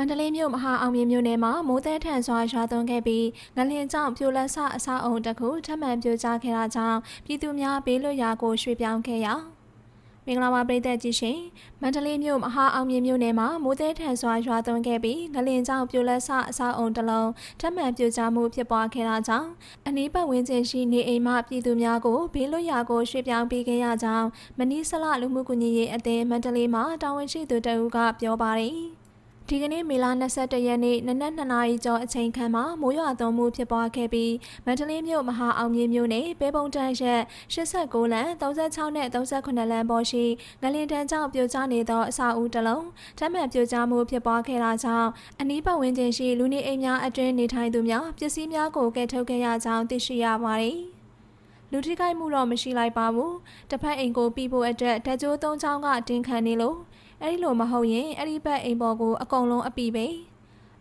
မန္တလေးမြို့မဟာအောင်မြင်မြို့နယ်မှာမိုးသည်ထန်စွာရွာသွန်းခဲ့ပြီးငလင်ကြောင့်ပြိုလက်ဆအဆောက်အုံတစ်ခုထပ်မံပြိုကျခဲ့တာကြောင့်ပြည်သူများဘေးလွတ်ရာကိုရွှေ့ပြောင်းခဲ့ရာမင်္ဂလာပါပြည်သက်ကြီးရှင်မန္တလေးမြို့မဟာအောင်မြင်မြို့နယ်မှာမိုးသည်ထန်စွာရွာသွန်းခဲ့ပြီးငလင်ကြောင့်ပြိုလက်ဆအဆောက်အုံတစ်လုံးထပ်မံပြိုကျမှုဖြစ်ပွားခဲ့တာကြောင့်အနီးပတ်ဝန်းကျင်ရှိနေအိမ်မှပြည်သူများကိုဘေးလွတ်ရာကိုရွှေ့ပြောင်းပေးခဲ့ရကြောင်းမနီးဆလလူမှုကူညီရေးအသင်းမန္တလေးမှာတာဝန်ရှိသူတအူးကပြောပါတယ် ဒီကနေ့မေလ22ရက်နေ့နနက်2နာရီကျော်အချိန်ခန့်မှာမိုးရွာသွန်းမှုဖြစ်ပွားခဲ့ပြီးမန္တလေးမြို့မဟာအောင်မြင်မြို့နယ်ပဲပုံတန်းရက်89လမ်း36နဲ့38လမ်းပေါ်ရှိငလင်တန်းကြောင့်ပြိုကျနေသောအဆောက်အဦတစ်လုံးထပ်မံပြိုကျမှုဖြစ်ပွားခဲ့တာကြောင့်အနီးပတ်ဝန်းကျင်ရှိလူနေအိမ်များအတွင်းနေထိုင်သူများပစ္စည်းများကိုကယ်ထုတ်ခဲ့ရကြောင်းသိရှိရပါတယ်။လူထိခိုက်မှုတော့မရှိလိုက်ပါဘူးတစ်ဖက်အိမ်ကိုပြီးဖို့အတွက်ဓာတ်ကြိုးသုံးချောင်းကတင်ခံနေလို့ အဲ့ဒီလိုမဟုတ်ရင်အဲ့ဒီဘက်အိမ်ပေါ်ကိုအကုန်လုံးအပီပဲ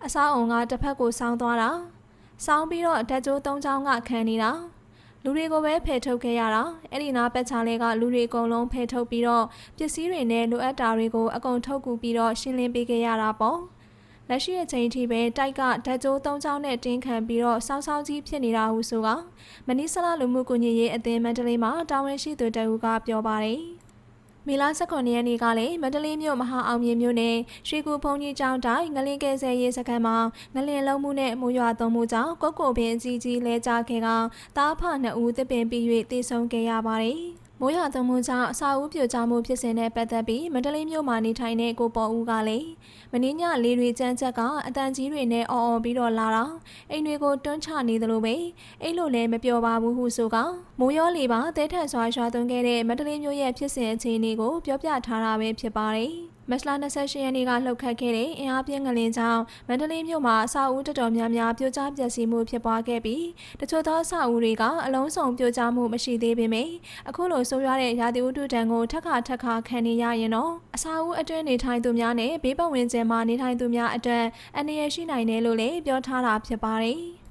အဆောက်အုံကတစ်ဖက်ကိုဆောင်းသွားတာဆောင်းပြီးတော့ဓာတ်ကြိုးသုံးချောင်းကခံနေတာလူတွေကိုပဲဖယ်ထုတ်ခဲ့ရတာအဲ့ဒီနားပတ်ချာလေးကလူတွေအကုန်လုံးဖယ်ထုတ်ပြီးတော့ပစ္စည်းတွေနဲ့လိုအပ်တာတွေကိုအကုန်ထုတ်ကူပြီးတော့ရှင်းလင်းပေးခဲ့ရတာပေါ့လက်ရှိအချိန်ထိပဲတိုက်ကဓာတ်ကြိုးသုံးချောင်းနဲ့တင်းခံပြီးတော့စောင်းစောင်းကြီးဖြစ်နေတာဟုဆိုကမနီဆလာလူမှုကူညီရေးအသင်းမန္တလေးမှာတာဝန်ရှိသူတအူးကပြောပါတယ် မေလ18ရက်နေ့ကလည်းမန္တလေးမြို့မဟာအောင်မြင်မြို့နယ်ရွှေကူဘုံကြီးကျောင်းတိုင်းငလင်ကဲဆယ်ရေးစခန်းမှာငလင်လုံးမှုနဲ့မိုးရွာသွန်းမှုကြောင့်ကုတ်ကိုပင်အကြီးကြီးလဲကျခဲ့ကတားဖနှစ်ဦးတစ်ပင်ပြီး၍တည်ဆုံခဲ့ရပါတယ်။ မိုးရွာသွန်းမှုကြောင့်အစာဦးပြိုကျမှုဖြစ်စဉ်နဲ့ပတ်သက်ပြီးမန္တလေးမြို့မှာနေထိုင်တဲ့ကိုပေါ်ဦးကလည်းမင်းညလေးတွေကြမ်းချက်ကအတန်ကြီးတွေနဲ့အော်အော်ပြီးတော့လာတော့အိမ်တွေကိုတွန်းချနေသလိုပဲအိမ်လိုလည်းမပြောပါဘူးဟုဆိုကမိုးရောလေပါတဲထန်စွာရွာသွန်းခဲ့တဲ့မန္တလေးမြို့ရဲ့ဖြစ်စဉ်အခြေအနေကိုပြောပြထားတာပဲဖြစ်ပါတယ်။ မက်စလာ28ရက်နေ့ကလှုပ်ခတ်ခဲ့တဲ့အင်အားပြင်းငလင်ကြောင့်မန္တလေးမြို့မှာအဆောက်အဦတော်တော်များများပြိုကျပျက်စီးမှုဖြစ်ပွားခဲ့ပြီးတချို့သောအဆောက်အဦတွေကအလုံးစုံပြိုကျမှုမရှိသေးပေမယ့်အခုလိုဆိုးရွားတဲ့ရာသီဥတုတံကိုထက်ခါထက်ခါခံနေရရင်တော့အဆောက်အဦအတွင်းနေထိုင်သူများနဲ့ဘေးပတ်ဝန်းကျင်မှာနေထိုင်သူများအတွက်အနေရရှိနိုင်တယ်လို့လည်းပြောထားတာဖြစ်ပါတယ်။